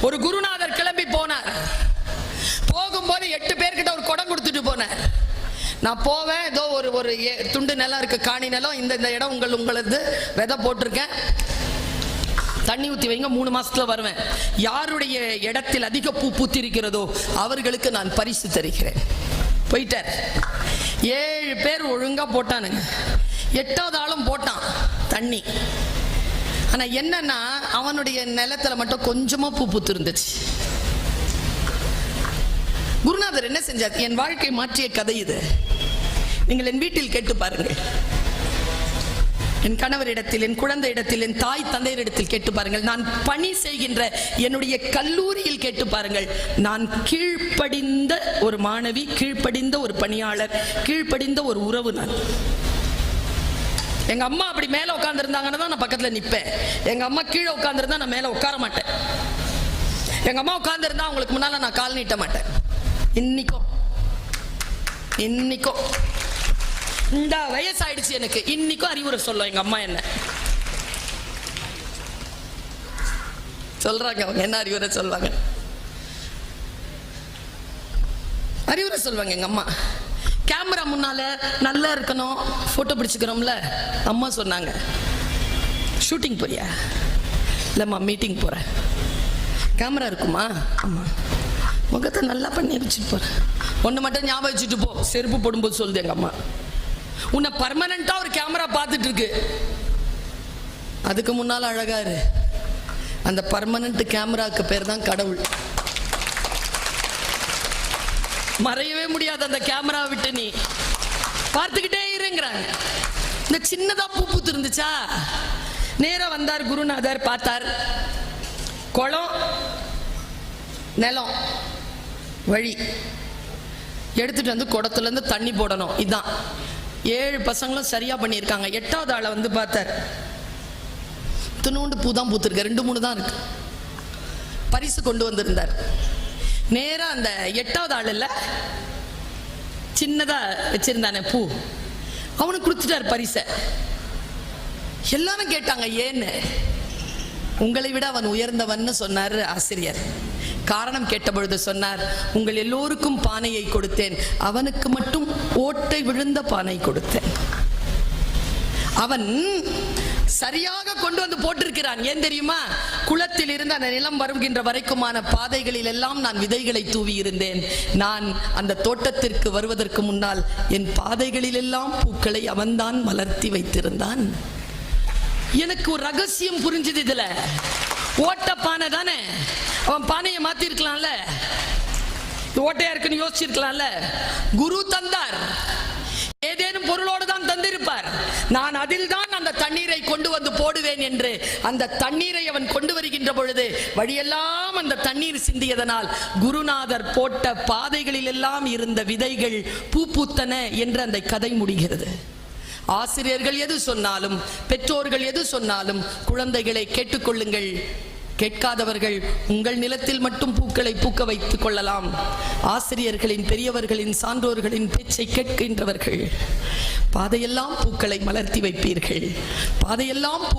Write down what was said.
ஒரு குருநாதர் கிளம்பி போனார். போகும்போது எட்டு பேர்கிட்ட ஒரு குடம் கொடுத்துட்டு போனார். நான் போவேன் ஏதோ ஒரு ஒரு ஏ- துண்டு நிலம் இருக்கு காணி நிலம் இந்த இந்த இடம் உங்கள் உங்களது விதை போட்டிருக்கேன். தண்ணி ஊற்றி வைங்க மூணு மாசத்துல வருவேன். யாருடைய இடத்தில் அதிக பூ பூத்திருக்கிறதோ அவர்களுக்கு நான் பரிசு தருகிறேன். போயிட்டார். ஏழு பேர் ஒழுங்கா போட்டானுங்க. எட்டாவது ஆளும் போட்டான் தண்ணி. ஆனால் என்னன்னா அவனுடைய நிலத்துல மட்டும் கொஞ்சமாக பூ பூத்து இருந்துச்சு குருநாதர் என்ன செஞ்சார்? என் வாழ்க்கை மாற்றிய கதை இது. நீங்கள் என் வீட்டில் கேட்டு பாருங்கள். என் கணவரிடத்தில் என் குழந்தையிடத்தில் என் தாய் தந்தையரிடத்தில் கேட்டு பாருங்கள். நான் பணி செய்கின்ற என்னுடைய கல்லூரியில் கேட்டு பாருங்கள். நான் கீழ்ப்படிந்த ஒரு மாணவி கீழ்ப்படிந்த ஒரு பணியாளர் கீழ்ப்படிந்த ஒரு உறவு நான். எங்க அம்மா அப்படி மேல உட்கார்ந்துருந்தாங்கன்னா தான் நான் பக்கத்துல நிப்பேன். எங்க அம்மா கீழே உட்கார்ந்துருந்தா நான் மேல உட்கார மாட்டேன். எங்க அம்மா உட்கார்ந்துருந்தா அவங்களுக்கு முன்னால நான் கால் நீட்ட மாட்டேன். இன்னைக்கும். இன்னைக்கும். இந்த வயசாயிடுச்சு எனக்கு. இன்னைக்கும் அறிவுரை சொல்லும். எங்க அம்மா என்ன? சொல்றாங்க அவங்க. என்ன அறிவுரை சொல்லுவாங்க? அறிவுரை சொல்லுவாங்க எங்க அம்மா. கேமரா முன்னால நல்லா இருக்கணும். போட்டோ பிடிச்சிக்கிறோம்ல. அம்மா சொன்னாங்க. ஷூட்டிங் போறியா? இல்லைம்மா மீட்டிங் போகிறேன் கேமரா இருக்குமா? ஆமாம் முகத்தை நல்லா பண்ணி வச்சுட்டு போகிறேன் ஒன்று மட்டும் ஞாபகம் வச்சுட்டு போ. செருப்பு போடும்போது சொல்லுது எங்கள் அம்மா. உன்னை பர்மனண்ட்டாக ஒரு கேமரா பார்த்துட்டு இருக்கு. அதுக்கு முன்னால் அழகாரு அந்த பர்மனண்ட் கேமராக்கு பேர் தான் கடவுள். மறையவே முடியாது அந்த கேமரா விட்டு நீ. பார்த்துக்கிட்டே இருங்கிறாங்க இந்த சின்னதா பூ பூத்து இருந்துச்சா நேராக வந்தார் குருநாதர் பார்த்தார். குளம் நிலம் வழி. எடுத்துட்டு வந்து குடத்துல இருந்து தண்ணி போடணும். இதுதான் ஏழு பசங்களும் சரியா பண்ணியிருக்காங்க. எட்டாவது ஆளை வந்து பார்த்தார். துணூண்டு பூ தான் பூத்துருக்கு. ரெண்டு மூணு தான் இருக்கு. பரிசு கொண்டு வந்திருந்தார். நேராக அந்த எட்டாவது ஆள் இல்ல. சின்னதா வச்சிருந்தானே பூ. அவனுக்கு கொடுத்துட்டார் பரிசை. எல்லாரும் கேட்டாங்க ஏன்னு? உங்களை விட அவன் உயர்ந்தவன்னு சொன்னார் ஆசிரியர். காரணம் கேட்டபொழுது சொன்னார் உங்கள் எல்லோருக்கும் பானையை கொடுத்தேன். அவனுக்கு மட்டும் ஓட்டை விழுந்த பானை கொடுத்தேன். அவன் சரியாக கொண்டு வந்து போட்டிருக்கிறான். ஏன் தெரியுமா? குளத்தில் இருந்து அந்த நிலம் வருகின்ற வரைக்குமான பாதைகளில் எல்லாம் நான் விதைகளை தூவி இருந்தேன் நான் அந்த தோட்டத்திற்கு வருவதற்கு முன்னால் என் பாதைகளில் எல்லாம் பூக்களை அவன்தான் மலர்த்தி வைத்திருந்தான். எனக்கு ஒரு ரகசியம் புரிஞ்சுது இதுல. ஓட்ட பானை தானே? அவன் பானையை மாத்திருக்கலாம்ல? ஓட்டையா இருக்குன்னு யோசிச்சிருக்கலாம்ல? குரு தந்தார். ஏதேனும் பொருளோடு தான் தந்திருப்பார். நான் அதில் தான் அந்த தண்ணீரை கொண்டு வந்து போடுவேன் என்று அந்த தண்ணீரை அவன் கொண்டு வருகின்ற பொழுது வழியெல்லாம் அந்த தண்ணீர் சிந்தியதனால் குருநாதர் போட்ட பாதைகளில் எல்லாம் இருந்த விதைகள் பூ பூத்தன என்று அந்த கதை முடிகிறது. ஆசிரியர்கள் எது சொன்னாலும் பெற்றோர்கள் எது சொன்னாலும் குழந்தைகளை கேட்டுக்கொள்ளுங்கள். கேட்காதவர்கள் உங்கள் நிலத்தில் மட்டும் பூக்களை பூக்க வைத்துக் கொள்ளலாம். ஆசிரியர்களின் பெரியவர்களின் சான்றோர்களின் பேச்சை கேட்கின்றவர்கள் பாதையெல்லாம் பூக்களை மலர்த்தி வைப்பீர்கள். பாதையெல்லாம் பூ